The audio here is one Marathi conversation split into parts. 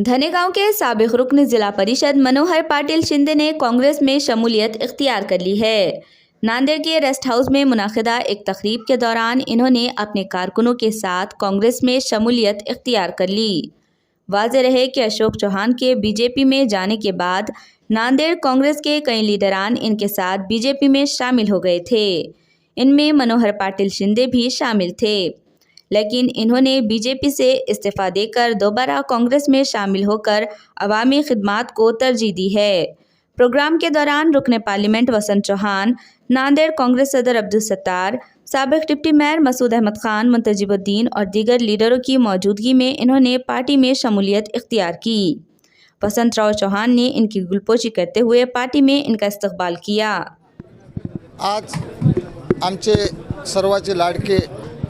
धनेगांव के सबक रुकन जिला परिषद मनोहर पाटिल शिंदे ने कांग्रेस में शमूलियत इख्तियार कर ली है। नांदेड़ के रेस्ट हाउस में मुनदा एक तकरीब के दौरान इन्होंने अपने कारकुनों के साथ कांग्रेस में शमूलियत इख्तियार कर ली। वाज रहे कि अशोक चौहान के बीजेपी में जाने के बाद नांदेड़ कांग्रेस के कई लीडरान इनके साथ बीजेपी में शामिल हो गए थे। इनमें मनोहर पाटिल शिंदे भी शामिल थे। लेकिन इन्होंने बीजेपी से इस्तीफा देकर दोबारा कांग्रेस में शामिल होकर अवामी खिदमात को तरजीह दी है। प्रोग्राम के दौरान रुकन पार्लियामेंट वसंत चौहान, नांदेड़ कांग्रेस सदर अब्दुल सत्तार, सबक डिप्टी मेयर मसूद अहमद खान, मुंतजिबुद्दीन और दीगर लीडरों की मौजूदगी में इन्होंने पार्टी में शमूलियत इख्तियार की। वसंत राव चौहान ने इनकी गुलपोशी करते हुए पार्टी में इनका इस्तकबाल किया। आज आमचे सर्वाचे लाडके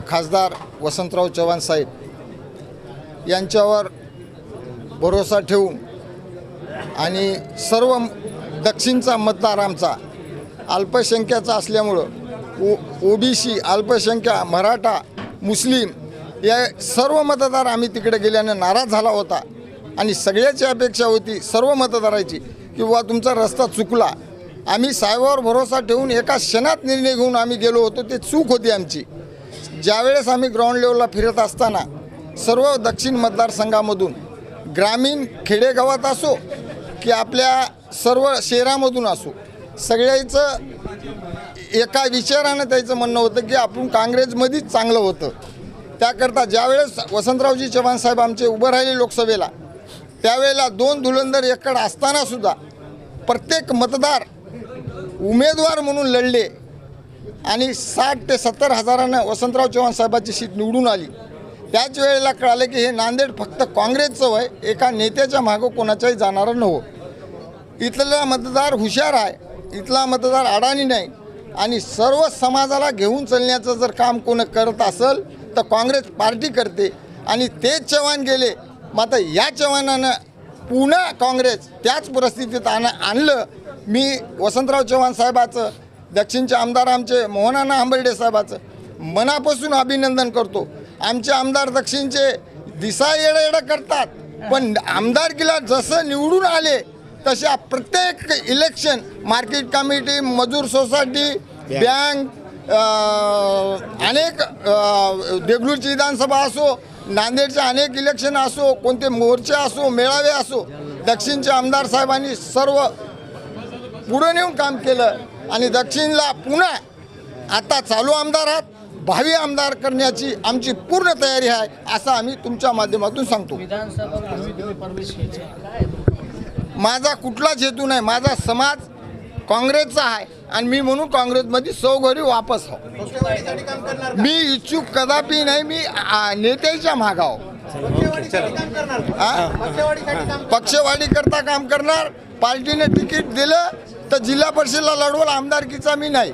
खासदार वसंतराव चव्हाण साहेब यांच्यावर भरोसा ठेवून आणि सर्व दक्षिणचा मतदार आमचा अल्पसंख्याचा असल्यामुळं ओ ओ बी सी अल्पसंख्या मराठा मुस्लिम या सर्व मतदार आम्ही तिकडे गेल्यानं नाराज झाला होता आणि सगळ्याची अपेक्षा होती सर्व मतदाराची की तुमचा रस्ता चुकला. आम्ही साहेबावर भरोसा ठेवून एका क्षणात निर्णय घेऊन आम्ही गेलो होतो ते चूक होती आमची. ज्यावेळेस आम्ही ग्राउंड लेवलला फिरत असताना सर्व दक्षिण मतदारसंघामधून ग्रामीण खेडेगावात असो की आपल्या सर्व शहरामधून असो सगळ्याचं एका विचारानं त्याचं म्हणणं होतं की आपण काँग्रेसमध्येच चांगलं होतं. त्याकरता ज्यावेळेस वसंतरावजी चव्हाण साहेब आमचे उभं राहिले लोकसभेला त्यावेळेला दोन धुलंदर एकड असतानासुद्धा प्रत्येक मतदार उमेदवार म्हणून लढले. आणि साठ ते सत्तर हजारानं वसंतराव चव्हाण साहेबाची सीट निवडून आली. त्याच वेळेला कळालं की हे नांदेड फक्त काँग्रेसचं वय एका नेत्याच्या मागं कोणाच्याही जाणारं नव्हतं इथला मतदार हुशार आहे इथला मतदार अडाणी नाही आणि सर्व समाजाला घेऊन चालण्याचं जर काम कोण करत असेल तर काँग्रेस पार्टी करते. आणि तेच चव्हाण गेले मात्र या चव्हाणानं पुन्हा काँग्रेस त्याच परिस्थितीत आण आणलं. मी वसंतराव चव्हाण साहेबाचं दक्षिणचे आमदार आमचे मोहनाना आंबर्डे साहेबाचं. मनापासून अभिनंदन करतो. आमचे आमदार दक्षिणचे दिसा येडं येडं करतात. पण आमदारकीला जसं निवडून आले तशा प्रत्येक इलेक्शन मार्केट कमिटी मजूर सोसायटी बँक अनेक देगलूरची विधानसभा असो नांदेडचे अनेक इलेक्शन असो कोणते मोर्चे असो मेळावे असो दक्षिणचे आमदार साहेबांनी सर्व पुढं नेऊन काम केलं. आणि दक्षिणला पुन्हा आता चालू आमदार आहात. भावी आमदार करण्याची आमची पूर्ण तयारी आहे असं आम्ही तुमच्या माध्यमातून सांगतो. माझा कुठलाच हेतू नाही माझा समाज काँग्रेसचा आहे आणि मी म्हणून काँग्रेसमध्ये सौघरी वापस हो मी इच्छुक कदापि नाही मी नेत्याच्या मागाव पक्षवाढी करता काम करणार. पार्टीने तिकीट दिलं तर जिल्हा परिषदला लढवल. आमदारकीचा मी नाही.